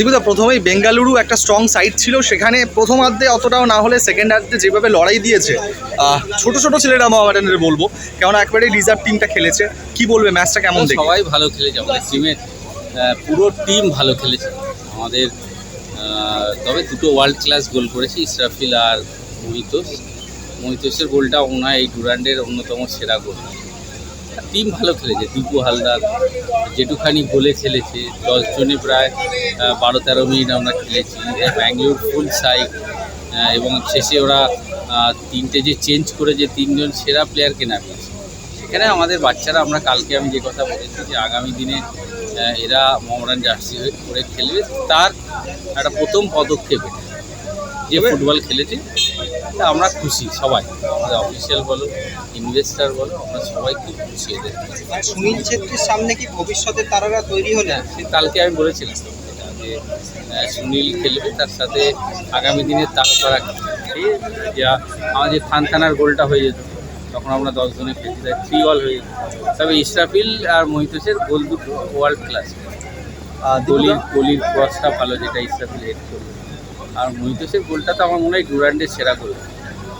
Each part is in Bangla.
দীপিকা, প্রথমেই বেঙ্গালুরু একটা স্ট্রং সাইড ছিল, সেখানে প্রথমার্ধে অতটাও না হলে সেকেন্ড হার্ধে যেভাবে লড়াই দিয়েছে ছোট ছোট ছেলেরা মোহামেডানের বলব, কেননা একবারে রিজার্ভ টিমটা খেলেছে। কি বলবে ম্যাচটা কেমন সবাই ভালো খেলেছে আমাদের টিমের পুরো টিম ভালো খেলেছে। আমাদের তবে দুটো ওয়ার্ল্ড ক্লাস গোল করেছে, ইসরাফিল আর মহিতোষ। মহিতোষের গোলটা ওনার এই ডুরান্ডের অন্যতম সেরা গোল। টিম ভালো খেলেছে, দীপু হালদার যেটুখানি গোলে খেলেছে দশ জনে প্রায় বারো তেরো মিনিট আমরা খেলেছি ব্যাঙ্গালোর ফুল সাইড এবং শেষে ওরা তিনটে যে চেঞ্জ করে যে তিনজন সেরা প্লেয়ারকে নামিয়েছে সেখানে আমাদের বাচ্চারা, আমরা কালকে আমি যে কথা বলেছি যে আগামী দিনে এরা মোহামডান জার্সি করে খেলবে, তার একটা প্রথম পদক্ষেপ এটা। যে ফুটবল খেলেছে আমরা খুশি সবাই। আমাদের অফিসিয়াল বলো ইনভেস্টার বলো আমরা সবাই খুব খুশি এদের সুনীল ছেত্রীর সামনে কি ভবিষ্যতে তারারা তৈরি হলে সে কালকে আমি বলেছিলাম যে সুনীল খেলবে তার সাথে আগামী দিনে তারকারা যা আমাদের থান থানার গোলটা হয়ে যেত তখন আমরা দশ জনে খেলছি তাই থ্রি অল হয়ে যেত। তবে ইসরাফিল আর মহিতোষের গোল দুটো ওয়ার্ল্ড ক্লাস গলির গলির ক্রসটা ভালো যেটা ইসরাফিল হেড করবে আর মহিতোষের গোলটা তো আমার মনে হয় ডুরান্ডের সেরা গোল।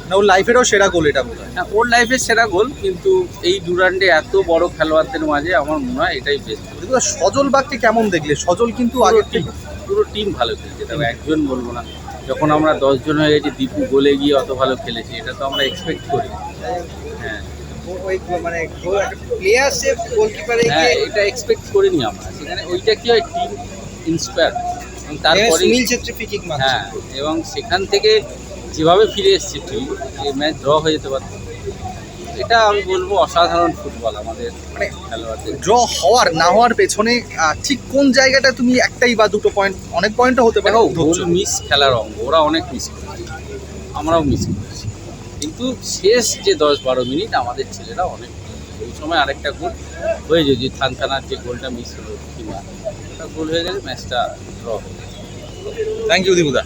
না ওর লাইফেরও সেরা গোল এটা বোধ হয়। ওর লাইফের সেরা গোল কিন্তু এই ডুরান্ডে এত বড় খেলোয়াড়দের মাঝে আমার মনে হয় এটাই বেস্ট সজল বাগকে কেমন দেখলে? সজল কিন্তু আগে পুরো টিম পুরো টিম ভালো খেলছে তবে একজন বলব না। যখন আমরা দশজন হয়ে গেছি দীপু গোলে গিয়ে অত ভালো খেলেছি এটা তো আমরা এক্সপেক্ট করি। হ্যাঁ। মানে প্লেয়ার সে গোলকিপারে হ্যাঁ এটা এক্সপেক্ট করিনি আমরা। সেখানে ওইটা কি হয় টিম ইন্সপায়ার তারপরে সুনীল ছেত্রী ফ্রি কিক হ্যাঁ এবং সেখান থেকে যেভাবে ফিরে এসছে টিম এই ম্যাচ ড্র হয়ে যেতে পারত। এটা আমি বলব অসাধারণ ফুটবল আমাদের মানে খেলোয়াড়দের। ড্র হওয়ার না হওয়ার পেছনে ঠিক কোন জায়গাটা তুমি একটাই বা দুটো পয়েন্ট অনেক পয়েন্টও হতে পারে গোল মিস খেলার অঙ্গ ওরা অনেক মিস করেছে। আমরাও মিস করেছি। কিন্তু শেষ যে দশ বারো মিনিট আমাদের ছেলেরা অনেক ওই সময় আরেকটা গোল হয়ে যদি থান থানার যে গোলটা মিস হলো কিংবা গোল হয়ে গেলে ম্যাচটা ড্র হয়ে থ্যাংক ইউ দীপুদা।